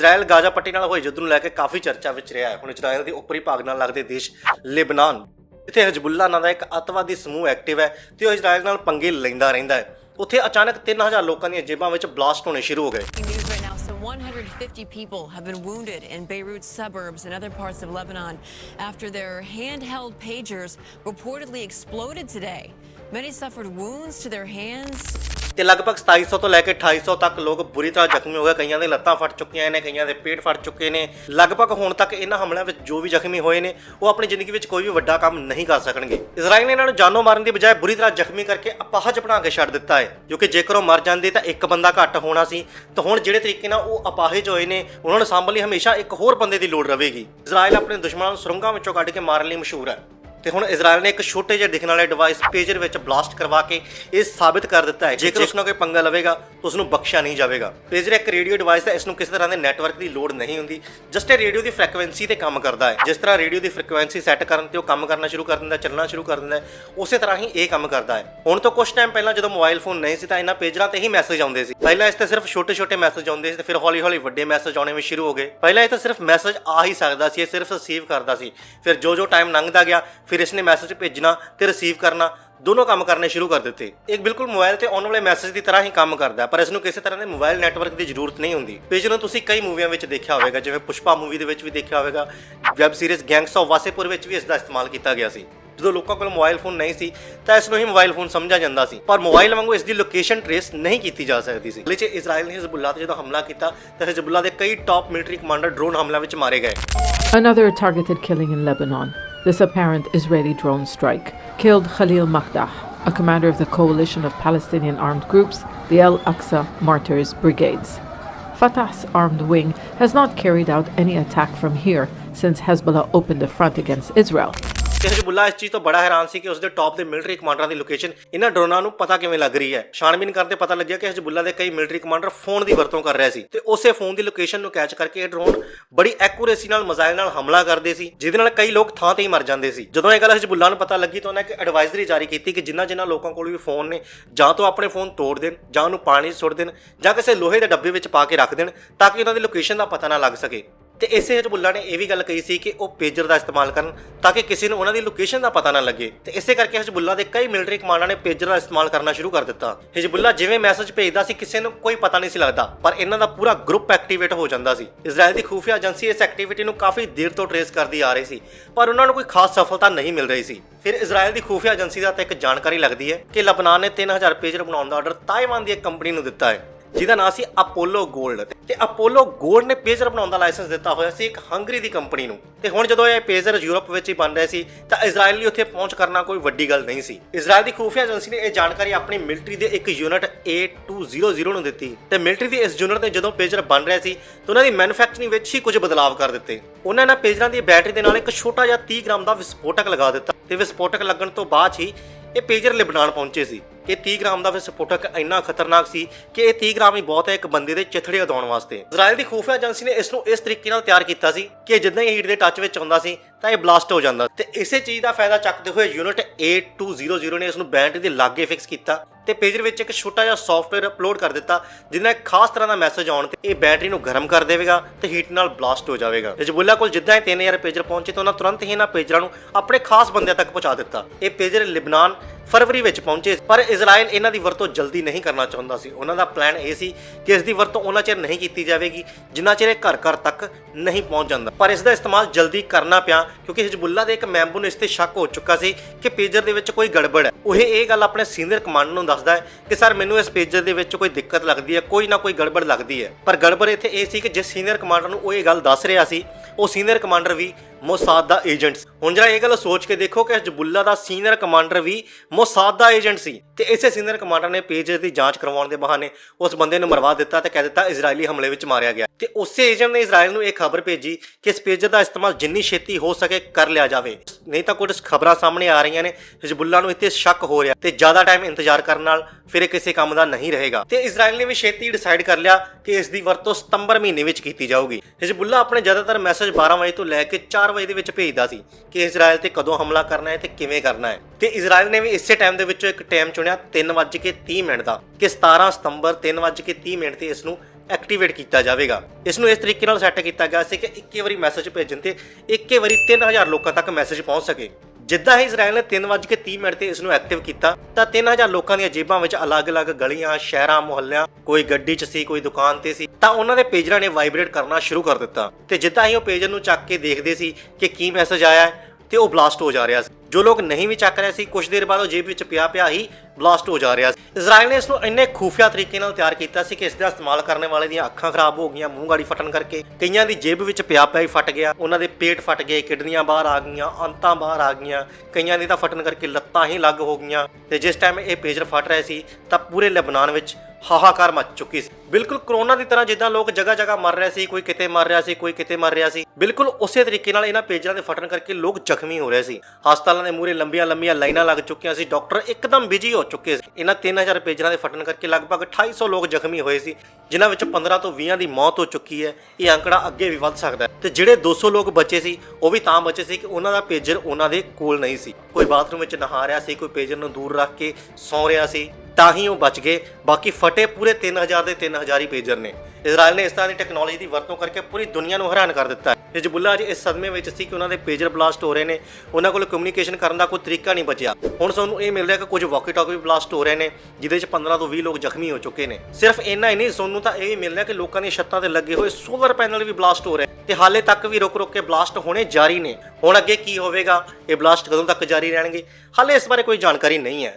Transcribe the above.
Israel Gaza ਪੱਟੀ ਨਾਲ ਹੋਏ ਯੁੱਧ ਨੂੰ ਲੈ ਕੇ ਕਾਫੀ ਚਰਚਾ ਵਿੱਚ ਰਿਹਾ ਹੈ ਹੁਣ ਇਜ਼ਰਾਈਲ ਦੇ ਉੱਪਰੀ ਭਾਗ ਨਾਲ ਲੱਗਦੇ ਦੇਸ਼ ਲਿਬਨਾਨ ਜਿੱਥੇ ਹਜ਼ਬੁੱਲਾ ਨਾਂ ਦਾ ਇੱਕ ਅਤਵਾਦੀ ਸਮੂਹ ਐਕਟਿਵ ਹੈ ਤੇ ਉਹ ਇਜ਼ਰਾਈਲ ਨਾਲ ਪੰਗੇ ਲੈਂਦਾ ਰਹਿੰਦਾ ਹੈ ਉੱਥੇ ਅਚਾਨਕ 3000 ਲੋਕਾਂ ਦੀਆਂ ਜੇਬਾਂ ਵਿੱਚ ਬਲਾਸਟ ਹੋਣੇ ਸ਼ੁਰੂ ਹੋ ਗਏ 150 people have been wounded in Beirut suburbs and other parts of Lebanon after their handheld pagers reportedly exploded today. Many suffered wounds to their hands. ਤੇ ਲਗਭਗ 2700 ਤੋਂ ਲੈ ਕੇ 2800 ਤੱਕ ਲੋਕ ਬੁਰੀ ਤਰ੍ਹਾਂ ਜ਼ਖਮੀ ਹੋ ਗਏ। ਕਈਆਂ ਦੇ ਲੱਤਾਂ ਫਟ ਚੁੱਕੀਆਂ ਨੇ, ਕਈਆਂ ਦੇ ਪੇਟ ਫਟ ਚੁੱਕੇ ਨੇ। ਲਗਭਗ ਹੁਣ ਤੱਕ ਇਹਨਾਂ ਹਮਲਿਆਂ ਵਿੱਚ ਜੋ ਵੀ ਜ਼ਖਮੀ ਹੋਏ ਨੇ, ਉਹ ਆਪਣੀ ਜ਼ਿੰਦਗੀ ਵਿੱਚ ਕੋਈ ਵੀ ਵੱਡਾ ਕੰਮ ਨਹੀਂ ਕਰ ਸਕਣਗੇ। ਇਜ਼ਰਾਈਲ ਨੇ ਇਹਨਾਂ ਨੂੰ ਜਾਨੋਂ ਮਾਰਨ ਦੀ ਬਜਾਏ ਬੁਰੀ ਤਰ੍ਹਾਂ ਜ਼ਖਮੀ ਕਰਕੇ ਅਪਾਹਜ ਬਣਾ ਕੇ ਛੱਡ ਦਿੱਤਾ ਹੈ। ਕਿਉਂਕਿ ਜੇਕਰ ਉਹ ਮਰ ਜਾਂਦੇ ਤਾਂ ਇੱਕ ਬੰਦਾ ਘੱਟ ਹੋਣਾ ਸੀ। ਤਾਂ ਹੁਣ ਜਿਹੜੇ ਤਰੀਕੇ ਨਾਲ ਉਹ ਅਪਾਹਜ ਹੋਏ ਨੇ, ਉਹਨਾਂ ਨੂੰ ਸਾਂਭਣ ਲਈ ਹਮੇਸ਼ਾ ਇੱਕ ਹੋਰ ਬੰਦੇ ਦੀ ਲੋੜ ਰਹੇਗੀ। ਇਜ਼ਰਾਈਲ ਆਪਣੇ ਦੁਸ਼ਮਣਾਂ ਨੂੰ ਸੁਰੰਗਾਂ ਵਿੱਚੋਂ ਕੱਢ ਕੇ ਮਾਰਨ ਲਈ ਮਸ਼ਹੂਰ ਹੈ। ਤੇ ਹੁਣ ਇਜ਼ਰਾਈਲ ਨੇ ਇੱਕ ਛੋਟੇ ਜਿਹੇ ਦਿਖਣ ਵਾਲੇ ਡਿਵਾਈਸ ਪੇਜਰ ਵਿੱਚ ਬਲਾਸਟ ਕਰਵਾ ਕੇ ਇਹ ਸਾਬਿਤ ਕਰ ਦਿੱਤਾ ਹੈ ਜੇਕਰ ਉਸ ਨਾਲ ਕੋਈ ਪੰਗਾ ਲਵੇਗਾ ਤਾਂ ਉਸ ਨੂੰ ਬਖਸ਼ਿਆ ਨਹੀਂ ਜਾਵੇਗਾ। ਪੇਜਰ ਇੱਕ ਰੇਡੀਓ ਡਿਵਾਈਸ ਹੈ ਇਸ ਨੂੰ ਕਿਸੇ ਤਰ੍ਹਾਂ ਦੇ ਨੈਟਵਰਕ ਦੀ ਲੋੜ ਨਹੀਂ ਹੁੰਦੀ। ਜਸਟ ਇਹ ਰੇਡੀਓ ਦੀ ਫ੍ਰੀਕੁਐਂਸੀ ਤੇ ਕੰਮ ਕਰਦਾ ਹੈ। ਜਿਸ ਤਰ੍ਹਾਂ ਰੇਡੀਓ ਦੀ ਫ੍ਰੀਕੁਐਂਸੀ ਸੈੱਟ ਕਰਨ ਤੇ ਉਹ ਕੰਮ ਕਰਨਾ ਸ਼ੁਰੂ ਕਰ ਦਿੰਦਾ ਚੱਲਣਾ ਸ਼ੁਰੂ ਕਰ ਦਿੰਦਾ ਉਸੇ ਤਰ੍ਹਾਂ ਹੀ ਇਹ ਕੰਮ ਕਰਦਾ ਹੈ। ਹੁਣ ਤੋਂ ਕੁਝ ਟਾਈਮ ਪਹਿਲਾਂ ਜਦੋਂ ਮੋਬਾਈਲ ਫੋਨ ਨਹੀਂ ਸੀ ਤਾਂ ਇਹਨਾਂ ਪੇਜਰਾਂ ਤੇ ਹੀ ਮੈਸੇਜ ਆਉਂਦੇ ਸੀ। ਪਹਿਲਾਂ ਇਸ ਤੇ ਸਿਰਫ ਛੋਟੇ-ਛੋਟੇ ਮੈਸੇਜ ਆਉਂਦੇ ਸੀ ਤੇ ਫਿਰ ਹੌਲੀ-ਹੌਲੀ ਵੱਡੇ ਮੈਸੇਜ ਆਉਣੇ ਵੀ ਸ਼ੁਰੂ ਹੋ ਗਏ। ਪਹਿਲਾਂ ਇਹ ਤਾਂ ਸਿਰਫ ਮੈਸੇਜ ਆ ਹੀ ਸਕਦਾ ਸੀ ਇਹ ਸਿਰਫ ਰਿਸੀਵ ਕਰਦਾ ਸੀ। ਫਿਰ ਜੋ-ਜੋ ਟਾਈਮ ਲੰਘਦਾ ਗਿਆ ਫਿਰ ਇਸਨੇ ਮੈਸੇਜ ਭੇਜਣਾ ਤੇ ਰਿਸੀਵ ਕਰਨਾ, ਦੋਨੋਂ ਕੰਮ ਕਰਨੇ ਸ਼ੁਰੂ ਕਰ ਦਿੱਤੇ। ਇੱਕ ਬਿਲਕੁਲ ਮੋਬਾਈਲ ਤੇ ਆਉਣ ਵਾਲੇ ਮੈਸੇਜ ਦੀ ਤਰ੍ਹਾਂ ਹੀ ਕੰਮ ਕਰਦਾ ਪਰ ਇਸ ਨੂੰ ਕਿਸੇ ਤਰ੍ਹਾਂ ਦੇ ਮੋਬਾਈਲ ਨੈਟਵਰਕ ਦੀ ਜ਼ਰੂਰਤ ਨਹੀਂ ਹੁੰਦੀ। ਪੇਜ ਨੂੰ ਤੁਸੀਂ ਕਈ ਮੂਵੀਆਂ ਵਿੱਚ ਦੇਖਿਆ ਹੋਵੇਗਾ, ਜਿਵੇਂ ਪੁਸ਼ਪਾ ਮੂਵੀ ਦੇ ਵਿੱਚ ਵੀ ਦੇਖਿਆ ਹੋਵੇਗਾ web series Gangs of Wasseypur ਵਿੱਚ ਵੀ ਇਸ ਦਾ ਇਸਤੇਮਾਲ ਕੀਤਾ ਗਿਆ ਸੀ। ਜਦੋਂ ਲੋਕਾਂ ਕੋਲ ਮੋਬਾਈਲ ਫੋਨ ਨਹੀਂ ਸੀ, ਤਾਂ ਇਸ ਨੂੰ ਹੀ ਮੋਬਾਈਲ ਫੋਨ ਸਮਝਿਆ ਜਾਂਦਾ ਸੀ। ਪਰ ਮੋਬਾਈਲ ਵਾਂਗੂ ਇਸ ਦੀ ਲੋਕੇਸ਼ਨ ਟ੍ਰੇਸ ਨਹੀਂ ਕੀਤੀ ਜਾ ਸਕਦੀ ਸੀ। ਵਿੱਚ ਇਜ਼ਰਾਈਲ ਨੇ ਹਿਜ਼ਬੁੱਲਾ ਤੇ ਜਦੋਂ ਹਮਲਾ ਕੀਤਾ, ਤਾਂ ਹਿਜ਼ਬੁੱਲਾ ਦੇ ਕਈ ਟਾਪ ਮਿਲਟਰੀ ਕਮਾਂਡਰ ਡਰੋਨ ਹਮਲਾ ਵਿੱਚ ਮਾਰੇ ਗਏ। Another targeted killing in Lebanon. This apparent Israeli drone strike killed Khalil Makdah, a commander of the coalition of Palestinian armed groups, the Al Aqsa Martyrs Brigades. Fatah's armed wing has not carried out any attack from here since Hezbollah opened a front against Israel. ਤੇ ਹਜਬੁੱਲਾ ਇਸ ਚੀਜ਼ ਤੋਂ ਬੜਾ ਹੈਰਾਨ ਸੀ ਕਿ ਉਸ ਦੇ top ਦੇ ਮਿਲਟਰੀ ਕਮਾਂਡਰਾਂ ਦੀ ਲੋਕੇਸ਼ਨ ਇਹਨਾਂ ਡਰੋਨਾਂ ਨੂੰ ਪਤਾ ਕਿਵੇਂ ਲੱਗ ਰਹੀ ਹੈ। ਛਾਣਬੀਨ ਕਰਨ ਤੇ ਪਤਾ ਲੱਗਿਆ ਕਿ ਹਜਬੁੱਲਾ ਦੇ ਕਈ ਮਿਲਟਰੀ ਕਮਾਂਡਰ ਫੋਨ ਦੀ ਵਰਤੋਂ ਕਰ ਰਹੇ ਸੀ ਤੇ ਉਸੇ ਫੋਨ ਦੀ ਲੋਕੇਸ਼ਨ ਨੂੰ ਕੈਚ ਕਰਕੇ ਇਹ ਡਰੋਨ ਬੜੀ ਐਕੂਰੇਸੀ ਨਾਲ ਮਜ਼ਾਈਲ ਨਾਲ ਹਮਲਾ ਕਰਦੇ ਸੀ, ਜਿਹਦੇ ਨਾਲ ਕਈ ਲੋਕ ਥਾਂ ਤੇ ਹੀ ਮਰ ਜਾਂਦੇ ਸੀ। ਜਦੋਂ ਇਹ ਗੱਲ ਹਜਬੁੱਲਾ ਨੂੰ ਪਤਾ ਲੱਗੀ ਤਾਂ ਉਹਨੇ ਇੱਕ ਐਡਵਾਈਜ਼ਰੀ ਜਾਰੀ ਕੀਤੀ ਕਿ ਜਿਨ੍ਹਾਂ ਜਿਨ੍ਹਾਂ ਲੋਕਾਂ ਕੋਲ ਵੀ ਫੋਨ ਨੇ, ਜਾਂ ਤਾਂ ਆਪਣੇ ਫੋਨ ਤੋੜ ਦੇਣ, ਜਾਂ ਉਹਨੂੰ ਪਾਣੀ 'ਚ ਸੁੱਟ ਦੇਣ, ਜਾਂ ਕਿਸੇ ਲੋਹੇ ਦੇ ਡੱਬੇ ਵਿੱਚ ਪਾ ਕੇ ਰੱਖ ਦੇਣ, ਤਾਂ ਕਿ ਉਹਨਾਂ ਦੀ ਲੋਕੇਸ਼ਨ ਦਾ ਪਤਾ ਨਾ ਲੱਗ ਸਕੇ। ਤੇ ਇਸੇ ਹਿਜ਼ਬੁੱਲਾ ਨੇ ਇਹ ਵੀ ਗੱਲ ਕਹੀ ਸੀ ਕਿ ਉਹ ਪੇਜਰ ਦਾ ਇਸਤੇਮਾਲ ਕਰਨ ਤਾਂ ਕਿ ਕਿਸੇ ਨੂੰ ਉਹਨਾਂ ਦੀ ਲੋਕੇਸ਼ਨ ਦਾ ਪਤਾ ਨਾ ਲੱਗੇ। ਤੇ ਇਸੇ ਕਰਕੇ ਹਿਜ਼ਬੁੱਲਾ ਦੇ ਕਈ ਮਿਲਟਰੀ ਕਮਾਂਡਰਾਂ ਨੇ ਪੇਜਰ ਦਾ ਇਸਤੇਮਾਲ ਕਰਨਾ ਸ਼ੁਰੂ ਕਰ ਦਿੱਤਾ। ਹਿਜ਼ਬੁੱਲਾ ਜਿਵੇਂ ਮੈਸੇਜ ਭੇਜਦਾ ਸੀ, ਕਿਸੇ ਨੂੰ ਕੋਈ ਪਤਾ ਨਹੀਂ ਸੀ ਲੱਗਦਾ, ਪਰ ਇਹਨਾਂ ਦਾ ਪੂਰਾ ਗਰੁੱਪ ਐਕਟੀਵੇਟ ਹੋ ਜਾਂਦਾ ਸੀ। ਇਜ਼ਰਾਈਲ ਦੀ ਖੂਫੀਆ ਏਜੰਸੀ ਇਸ ਐਕਟੀਵਿਟੀ ਨੂੰ ਕਾਫੀ ਦੇਰ ਤੋਂ ਟਰੇਸ ਕਰਦੀ ਆ ਰਹੀ ਸੀ, ਪਰ ਉਹਨਾਂ ਨੂੰ ਕੋਈ ਖਾਸ ਸਫਲਤਾ ਨਹੀਂ ਮਿਲ ਰਹੀ ਸੀ। ਫਿਰ ਇਜ਼ਰਾਈਲ ਦੀ ਖੂਫੀਆ ਏਜੰਸੀ ਦਾ ਤਾਂ ਇੱਕ ਜਾਣਕਾਰੀ ਲੱਗਦੀ ਹੈ ਕਿ ਲਬਨਾਨ ਨੇ 3000 ਪੇਜਰ ਬਣਾਉਣ ਦਾ ਆਰਡਰ ਤਾਇਵਾਨ ਦੀ ਇੱਕ ਕੰਪਨੀ ਨੂੰ ਦਿੱਤਾ ਹੈ। ਜਿਹਦਾ ਨਾਮ ਸੀ ਅਪੋਲੋ 골ਡ ਤੇ ਅਪੋਲੋ 골ਡ ਨੇ ਪੇਜਰ ਬਣਾਉਣ ਦਾ ਲਾਇਸੈਂਸ ਦਿੱਤਾ ਹੋਇਆ ਸੀ ਇੱਕ ਹੰਗਰੀ ਦੀ ਕੰਪਨੀ ਨੂੰ। ਤੇ ਹੁਣ ਜਦੋਂ ਇਹ ਪੇਜਰ ਯੂਰਪ ਵਿੱਚ ਹੀ ਬਣ ਰਹੇ ਸੀ, ਤਾਂ ਇਜ਼ਰਾਈਲ ਲਈ ਉੱਥੇ ਪਹੁੰਚ ਕਰਨਾ ਕੋਈ ਵੱਡੀ ਗੱਲ ਨਹੀਂ ਸੀ। ਇਜ਼ਰਾਈਲ ਦੀ ਖੂਫੀਆ ਏਜੰਸੀ ਨੇ ਇਹ ਜਾਣਕਾਰੀ ਆਪਣੀ ਮਿਲਟਰੀ ਦੇ ਇੱਕ ਯੂਨਿਟ A200 ਨੂੰ ਦਿੱਤੀ। ਤੇ ਮਿਲਟਰੀ ਦੀ ਇਸ ਯੂਨਿਟ ਨੇ ਜਦੋਂ ਪੇਜਰ ਬਣ ਰਿਹਾ ਸੀ, ਤਾਂ ਉਹਨਾਂ ਦੀ ਮੈਨੂਫੈਕਚਰਿੰਗ ਵਿੱਚ ਹੀ ਕੁਝ ਬਦਲਾਅ ਕਰ ਦਿੱਤੇ। ਉਹਨਾਂ ਨੇ ਪੇਜਰਾਂ ਦੀ ਬੈਟਰੀ ਦੇ ਨਾਲ ਇੱਕ ਛੋਟਾ ਜਿਹਾ 30 ਗ੍ਰਾਮ ਦਾ ਵਿਸਫੋਟਕ ਲਗਾ ਦਿੱਤਾ। ਤੇ ਵਿਸਫੋਟਕ ਲੱਗਣ ਤੋਂ ਬਾਅਦ ਹੀ ਇਹ ਪੇਜਰ ਲਿਬਨਾਨ ਪਹੁੰਚੇ ਸੀ ਕਿ 30 ਗ੍ਰਾਮ ਦਾ ਵਿਸਫੋਟਕ ਇੰਨਾ ਖਤਰਨਾਕ ਸੀ ਕਿ ਇਹ 30 ਗ੍ਰਾਮ ਹੀ ਬਹੁਤ ਹੈ ਇੱਕ ਬੰਦੇ ਦੇ ਚਿਥੜੇ ਉਡਾਉਣ ਵਾਸਤੇ। ਇਜ਼ਰਾਈਲ ਦੀ ਖੂਫੀਆ ਏਜੰਸੀ ਨੇ ਇਸ ਨੂੰ ਇਸ ਤਰੀਕੇ ਨਾਲ ਤਿਆਰ ਕੀਤਾ ਸੀ ਕਿ ਜਿੱਦਾਂ ਹੀ ਹੀਟ ਦੇ ਟੱਚ ਵਿੱਚ ਆਉਂਦਾ ਸੀ ਤਾਂ ਇਹ ਬਲਾਸਟ ਹੋ ਜਾਂਦਾ ਤੇ ਇਸੇ ਚੀਜ਼ ਦਾ ਫਾਇਦਾ ਚੱਕਦੇ ਹੋਏ ਯੂਨਿਟ A200 ਨੇ ਇਸ ਨੂੰ ਬੈਟਰੀ ਦੇ ਲਾਗੇ ਫਿਕਸ ਕੀਤਾ। ਤੇ ਪੇਜਰ ਵਿੱਚ ਇੱਕ ਛੋਟਾ ਜਿਹਾ ਸੌਫਟਵੇਅਰ ਅਪਲੋਡ ਕਰ ਦਿੱਤਾ ਜਿਹਨਾਂ ਇੱਕ ਖਾਸ ਤਰ੍ਹਾਂ ਦਾ ਮੈਸੇਜ ਆਉਣ ਤੇ ਇਹ ਬੈਟਰੀ ਨੂੰ ਗਰਮ ਕਰ ਦੇਵੇਗਾ ਤੇ ਹੀਟ ਨਾਲ ਬਲਾਸਟ ਹੋ ਜਾਵੇਗਾ। ਹਿਜ਼ਬੁੱਲਾ ਕੋਲ ਜਿੱਦਾਂ ਹੀ 3000 ਪੇਜਰ ਪਹੁੰਚੇ ਤਾਂ ਉਹਨਾਂ ਤੁਰੰਤ ਹੀ ਇਹਨਾਂ ਪੇਜਰਾਂ ਨੂੰ ਆਪਣੇ ਖਾਸ ਬੰਦਿਆਂ ਤੱਕ ਪਹੁੰਚਾ ਦਿੱਤਾ। ਇਹ ਪੇਜਰ ਲਿਬਨਾਨ ਫਰਵਰੀ ਵਿੱਚ ਪਹੁੰਚੇ, ਪਰ ਇਜ਼ਰਾਈਲ ਇਹਨਾਂ ਦੀ ਵਰਤੋਂ ਜਲਦੀ ਨਹੀਂ ਕਰਨਾ ਚਾਹੁੰਦਾ ਸੀ। ਉਹਨਾਂ ਦਾ ਪਲਾਨ ਇਹ ਸੀ ਕਿ ਇਸ ਦੀ ਵਰਤੋਂ ਉਹਨਾਂ ਚਿਰ ਨਹੀਂ ਕੀਤੀ ਜਾਵੇਗੀ, ਜਿੰਨਾ ਚਿਰ ਇਹ ਘਰ ਘਰ ਤੱਕ ਨਹੀਂ ਪਹੁੰਚ ਜਾਂਦਾ। ਪਰ ਇਸ ਦਾ ਇਸਤੇਮਾਲ ਜਲਦੀ ਕਰਨਾ ਪਿਆ, ਕਿਉਂਕਿ ਹਿਜ਼ਬੁੱਲਾ ਦੇ ਇੱਕ ਮੈਂਬਰ ਨੂੰ ਇਸ ਤੇ ਸ਼ੱਕ ਹੋ ਚੁੱਕਾ ਸੀ ਕਿ ਪੇਜਰ ਦੇ ਵਿੱਚ ਕੋਈ ਗੜਬੜ ਹੈ। ਉਹ ਇਹ ਗੱਲ ਆਪਣੇ ਸੀਨੀਅਰ ਕਮਾਂਡਰ ਨੂੰ ਦੱਸਦਾ ਹੈ ਕਿ, ਸਰ, ਮੈਨੂੰ ਇਸ ਪੇਜਰ ਦੇ ਵਿੱਚ ਕੋਈ ਦਿੱਕਤ ਲੱਗਦੀ ਹੈ, ਕੋਈ ਨਾ ਕੋਈ ਗੜਬੜ ਲੱਗਦੀ ਹੈ। ਪਰ ਗੜਬੜ ਇੱਥੇ ਇਹ ਸੀ ਕਿ ਜਿਸ ਸੀਨੀਅਰ ਕਮਾਂਡਰ ਨੂੰ ਉਹ ਇਹ ਗੱਲ ਦੱਸ ਰਿਹਾ ਸੀ, ਉਹ ਸੀਨੀਅਰ ਕਮਾਂਡਰ ਵੀ ਮੋਸਾਦ ਦਾ ਏਜੰਟ ਸੀ। ਹੁਣ ਜਰਾ ਇਹ ਗੱਲ ਸੋਚ ਕੇ ਦੇਖੋ ਕਿ ਹਜਬੁੱਲਾ ਦਾ ਸੀਨੀਅਰ ਕਮਾਂਡਰ ਵੀ ਮੋਸਾਦ ਦਾ ਏਜੰਟ ਸੀ ਤੇ ਇਸੇ ਸੀਨੀਅਰ ਕਮਾਂਡਰ ਨੇ ਪੇਜ ਦੀ ਜਾਂਚ ਕਰਵਾਉਣ ਦੇ ਬਹਾਨੇ ਉਸ ਬੰਦੇ ਨੂੰ ਮਰਵਾ ਦਿੱਤਾ ਤੇ ਕਹਿ ਦਿੱਤਾ ਇਜ਼ਰਾਈਲੀ ਹਮਲੇ ਵਿੱਚ ਮਾਰਿਆ ਗਿਆ। ਤੇ ਉਸੇ ਏਜੰਟ ਨੇ ਇਜ਼ਰਾਈਲ ਨੂੰ ਇਹ ਖਬਰ ਭੇਜੀ ਕਿ ਇਸ ਪੇਜ ਦਾ ਇਸਤੇਮਾਲ ਜਿੰਨੀ ਛੇਤੀ ਹੋ ਸਕੇ ਕਰ ਲਿਆ ਜਾਵੇ। ਨਹੀਂ ਤਾਂ ਕੁਝ ਖਬਰਾਂ ਸਾਹਮਣੇ ਆ ਰਹੀਆਂ ਨੇ, ਹਜਬੁੱਲਾ ਨੂੰ ਇੱਥੇ ਸ਼ੱਕ ਹੋ ਰਿਹਾ ਤੇ ਜ਼ਿਆਦਾ ਟਾਈਮ ਇੰਤਜ਼ਾਰ ਕਰਨ ਨਾਲ ਫਿਰ ਇਹ ਕਿਸੇ ਕੰਮ ਦਾ ਨਹੀਂ ਰਹੇਗਾ। ਤੇ ਇਜ਼ਰਾਈਲ ਨੇ ਵੀ ਛੇਤੀ ਡਿਸਾਈਡ ਕਰ ਲਿਆ ਕਿ ਇਸ ਦੀ ਵਰਤੋਂ ਸਤੰਬਰ ਮਹੀਨੇ ਵਿੱਚ ਕੀਤੀ ਜਾਊਗੀ। ਹਿਜ਼ਬੁੱਲਾ ਆਪਣੇ ਜ਼ਿਆਦਾਤਰ ਮੈਸੇਜ 12 ਵਜੇ ਤੋਂ ਲੈ ਕੇ 4 ਵਜੇ ਦੇ ਵਿੱਚ ਭੇਜਦਾ ਸੀ ਕਿ ਇਜ਼ਰਾਈਲ ਤੇ ਕਦੋਂ ਹਮਲਾ ਕਰਨਾ ਹੈ ਤੇ ਕਿਵੇਂ ਕਰਨਾ ਹੈ। ਤੇ ਇਜ਼ਰਾਈਲ ਨੇ ਵੀ ਇਸੇ ਟਾਈਮ ਦੇ ਵਿੱਚੋਂ ਇੱਕ ਟਾਈਮ ਚੁਣਿਆ 3:30 ਮਿੰਟ ਦਾ ਕਿ 17 ਸਤੰਬਰ 3:30 ਮਿੰਟ ਤੇ ਇਸ ਨੂੰ ਐਕਟੀਵੇਟ ਕੀਤਾ ਜਾਵੇਗਾ। ਇਸ ਨੂੰ ਇਸ ਤਰੀਕੇ ਨਾਲ ਸੈੱਟ ਕੀਤਾ ਗਿਆ ਸੀ ਕਿ ਇੱਕੇ ਵਾਰੀ ਮੈਸੇਜ ਭੇਜਣ ਤੇ ਇੱਕੇ ਵਾਰੀ 3000 ਲੋਕਾਂ ਤੱਕ ਮੈਸੇਜ ਪਹੁੰਚ ਸਕੇ। ਜਿੱਦਾਂ ਹੀ ਇਜ਼ਰਾਈਲ ਨੇ 3:30 ਮਿੰਟ ਤੇ ਇਸ ਨੂੰ ਐਕਟਿਵ ਕੀਤਾ, ਤਾਂ 3000 ਲੋਕਾਂ ਦੀਆਂ ਜੇਬਾਂ ਵਿੱਚ ਅਲੱਗ-ਅਲੱਗ ਗਲੀਆਂ, ਸ਼ਹਿਰਾਂ, ਮੁਹੱਲਿਆਂ, ਕੋਈ ਗੱਡੀ 'ਚ ਸੀ, ਕੋਈ ਦੁਕਾਨ ਤੇ ਸੀ, ਤਾਂ ਉਹਨਾਂ ਦੇ ਪੇਜਰਾਂ ਨੇ ਵਾਈਬ੍ਰੇਟ ਕਰਨਾ ਸ਼ੁਰੂ ਕਰ ਦਿੱਤਾ। ਤੇ ਜਿੱਦਾਂ ਹੀ ਉਹ ਪੇਜਰ ਨੂੰ ਚੱਕ ਕੇ ਦੇਖਦੇ ਸੀ ਕਿ ਕੀ ਮੈਸੇਜ ਆਇਆ ਹੈ ਤੇ ਉਹ ਬਲਾਸਟ ਹੋ ਜਾ ਰਿਹਾ ਸੀ। ਜੋ ਲੋਕ ਨਹੀਂ ਵੀ ਚੱਕ ਰਹੇ ਸੀ ਕੁਝ ਦੇਰ ਬਾਅਦ ਉਹ ਜੇਬ ਵਿੱਚ ਪਿਆ ਪਿਆ ਹੀ ਬਲਾਸਟ ਹੋ ਜਾ ਰਿਹਾ ਸੀ। ਇਜ਼ਰਾਈਲ ਨੇ ਇਸ ਨੂੰ ਇੰਨੇ ਖੂਫੀਆ ਤਰੀਕੇ ਨਾਲ ਤਿਆਰ ਕੀਤਾ ਸੀ ਕਿ ਇਸ ਦਾ ਇਸਤੇਮਾਲ ਕਰਨ ਵਾਲੇ ਦੀਆਂ ਅੱਖਾਂ ਖਰਾਬ ਹੋ ਗਈਆਂ, ਮੂੰਹ ਗਾੜੀ ਫਟਣ ਕਰਕੇ। ਕਈਆਂ ਦੀ ਜੇਬ ਵਿੱਚ ਪਿਆ ਪਿਆ ਹੀ ਫਟ ਗਿਆ, ਉਹਨਾਂ ਦੇ ਪੇਟ ਫਟ ਗਏ, ਕਿਡਨੀਆਂ ਬਾਹਰ ਆ ਗਈਆਂ, ਅੰਤਾਂ ਬਾਹਰ ਆ ਗਈਆਂ, ਕਈਆਂ ਦੀ ਤਾਂ ਫਟਣ ਕਰਕੇ ਲੱਤਾਂ ਹੀ ਲੱਗ ਹੋ ਗਈਆਂ। ਤੇ ਜਿਸ ਟਾਈਮ ਇਹ ਪੇਜਰ ਫਟ ਰਿਹਾ ਸੀ, ਤਾਂ ਪੂਰੇ ਲੈਬਨਾਨ ਵਿੱਚ ਹਾਹਾਕਾਰ ਮਚ ਚੁੱਕੀ ਸੀ। ਬਿਲਕੁਲ ਕਰੋਨਾ ਦੀ ਤਰ੍ਹਾਂ ਜਿੱਦਾਂ ਲੋਕ ਜਗ੍ਹਾ ਜਗ੍ਹਾ ਮਰ ਰਹੇ ਸੀ, ਕੋਈ ਕਿਤੇ ਮਰ ਰਿਹਾ ਸੀ, ਕੋਈ ਕਿਤੇ ਮਰ ਰਿਹਾ ਸੀ, ਬਿਲਕੁਲ ਉਸੇ ਤਰੀਕੇ ਨਾਲ ਇਹਨਾਂ ਪੇਜਰਾਂ ਦੇ ਫਟਣ ਕਰਕੇ ਲੋਕ ਜ਼ਖਮੀ ਹੋ ਰਹੇ ਸੀ। ਹਸਪਤਾਲਾਂ ਦੇ ਮੂਹਰੇ ਲੰਬੀਆਂ ਲੰਬੀਆਂ ਲਾਈਨਾਂ ਲੱਗ ਚੁੱਕੀਆਂ ਸੀ, ਡਾਕਟਰ ਇੱਕਦਮ ਬਿਜ਼ੀ ਹੋ ਚੁੱਕੇ ਸੀ। ਇਹਨਾਂ 3000 ਪੇਜਰਾਂ ਦੇ ਫਟਣ ਕਰਕੇ ਲਗਭਗ 250 ਲੋਕ ਜ਼ਖਮੀ ਹੋਏ ਸੀ, ਜਿਨ੍ਹਾਂ ਵਿੱਚ 15 ਤੋਂ 20 ਦੀ ਮੌਤ ਹੋ ਚੁੱਕੀ ਹੈ। ਇਹ ਅੰਕੜਾ ਅੱਗੇ ਵੀ ਵੱਧ ਸਕਦਾ ਹੈ। ਤੇ ਜਿਹੜੇ 200 ਲੋਕ ਬਚੇ ਸੀ, ਉਹ ਵੀ ਤਾਂ ਬਚੇ ਸੀ ਕਿ ਉਹਨਾਂ ਦਾ ਪੇਜਰ ਉਹਨਾਂ ਦੇ ਕੋਲ ਨਹੀਂ ਸੀ। ਕੋਈ ਬਾਥਰੂਮ ਵਿੱਚ ਨਹਾ ਰਿਹਾ ਸੀ, ਕੋਈ ਪੇਜਰ ਨੂੰ ਦੂਰ ਰੱਖ ਕੇ ਸੌਂ ਰਿਹਾ ਸੀ। ਤਾਂ ਹੀ ਉਹ ਬਚ ਗਏ। ਬਾਕੀ ਫਟੇ ਪੂਰੇ 3000 ਦੇ 3000 ਹੀ ਪੇਜਰ ਨੇ। ਇਜ਼ਰਾਈਲ ਨੇ ਇਸ ਤਰ੍ਹਾਂ ਦੀ ਟੈਕਨੋਲੋਜੀ ਦੀ ਵਰਤੋਂ ਕਰਕੇ ਪੂਰੀ ਦੁਨੀਆ ਨੂੰ ਹੈਰਾਨ ਕਰ ਦਿੱਤਾ ਹੈ। ਹਿਜ਼ਬੁੱਲਾ ਅੱਜ ਇਸ ਸਦਮੇ ਵਿੱਚ ਸੀ ਕਿ ਉਹਨਾਂ ਦੇ ਪੇਜਰ ਬਲਾਸਟ ਹੋ ਰਹੇ ਨੇ। ਉਹਨਾਂ ਕੋਲ ਕਮਿਊਨੀਕੇਸ਼ਨ ਕਰਨ ਦਾ ਕੋਈ ਤਰੀਕਾ ਨਹੀਂ ਬਚਿਆ। ਹੁਣ ਸਾਨੂੰ ਇਹ ਮਿਲ ਰਿਹਾ ਕਿ ਕੁਝ ਵਾਕੀ ਟਾਕੀ ਵੀ ਬਲਾਸਟ ਹੋ ਰਹੇ ਨੇ, ਜਿਹਦੇ ਵਿੱਚ 15 ਤੋਂ 20 ਲੋਕ ਜ਼ਖਮੀ ਹੋ ਚੁੱਕੇ ਨੇ। ਸਿਰਫ ਇੰਨਾ ਹੀ ਨਹੀਂ, ਸਾਨੂੰ ਤਾਂ ਇਹ ਵੀ ਮਿਲ ਰਿਹਾ ਕਿ ਲੋਕਾਂ ਦੀਆਂ ਛੱਤਾਂ ਤੇ ਲੱਗੇ ਹੋਏ ਸੋਲਰ ਪੈਨਲ ਵੀ ਬਲਾਸਟ ਹੋ ਰਹੇ ਤੇ ਹਾਲੇ ਤੱਕ ਵੀ ਰੁਕ ਰੁਕ ਕੇ ਬਲਾਸਟ ਹੋਣੇ ਜਾਰੀ ਨੇ। ਹੁਣ ਅੱਗੇ ਕੀ ਹੋਵੇਗਾ? ਇਹ ਬਲਾਸਟ ਕਦੋਂ ਤੱਕ ਜਾਰੀ ਰਹਿਣਗੇ? ਹਾਲੇ ਇਸ ਬਾਰੇ ਕੋਈ ਜਾਣਕਾਰੀ ਨਹੀਂ ਹੈ।